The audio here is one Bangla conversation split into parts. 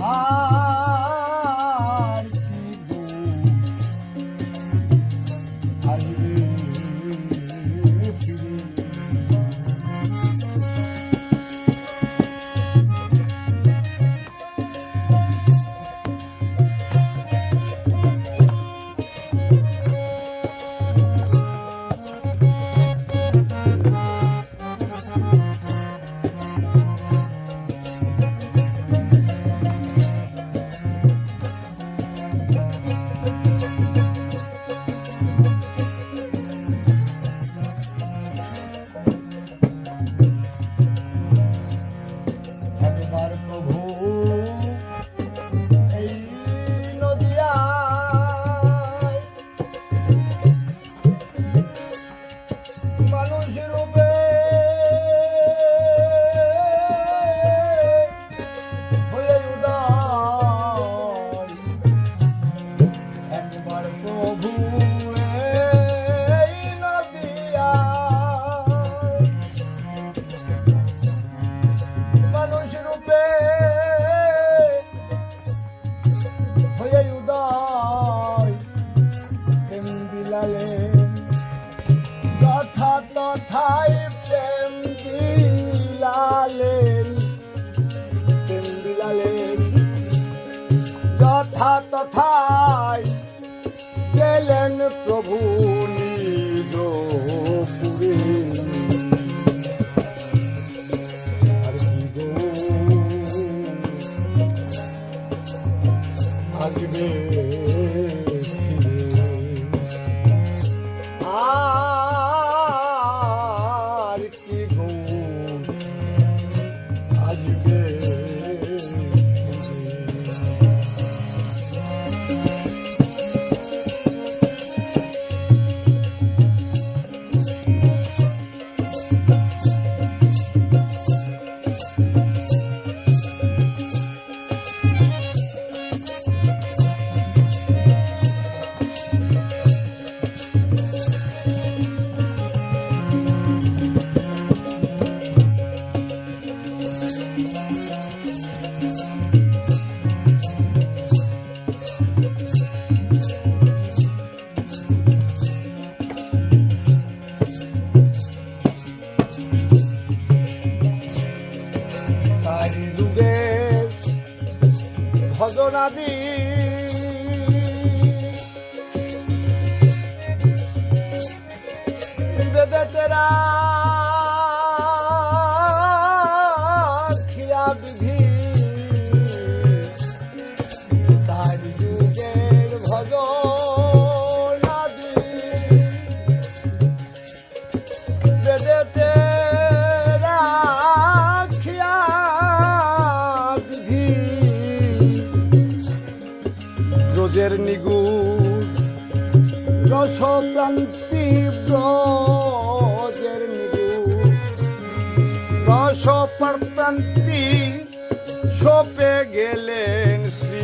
啊。কথায় গেলেন প্রভু নীলপুরে ভজনাদি বেদে প্রেমের নিগুণ রস প্রান্তি ব্রজের নিগুণ রসপ্রান্তি সপে গেলেন শ্রী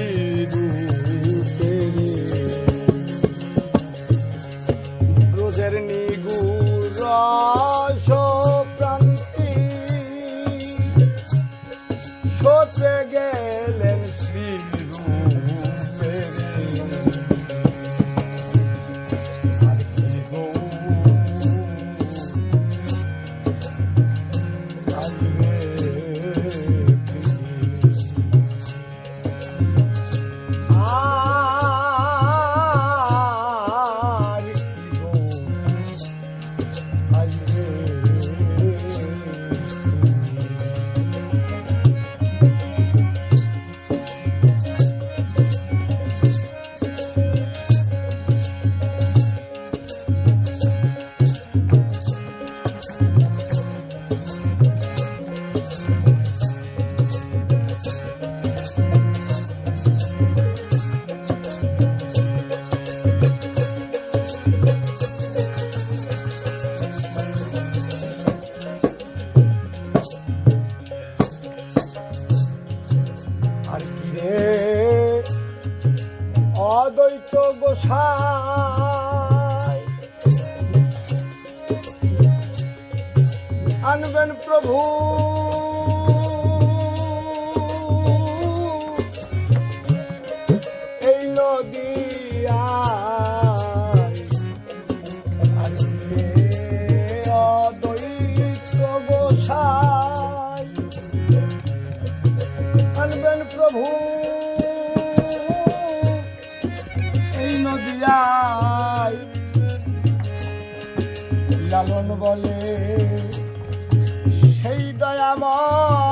বলবেন প্রভু। এই নদী আনবেন প্রভু। এই নদিয়ায় লালন বলে Come on.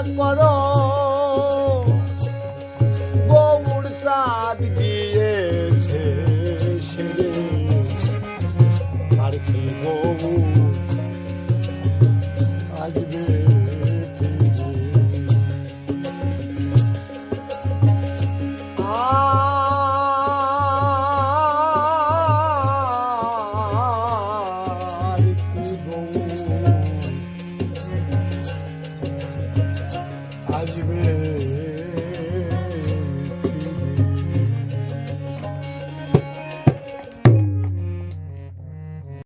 বিশ্বাস করো। গৌর চাঁদ গিয়েছে আর কি গৌর আসবে Oh,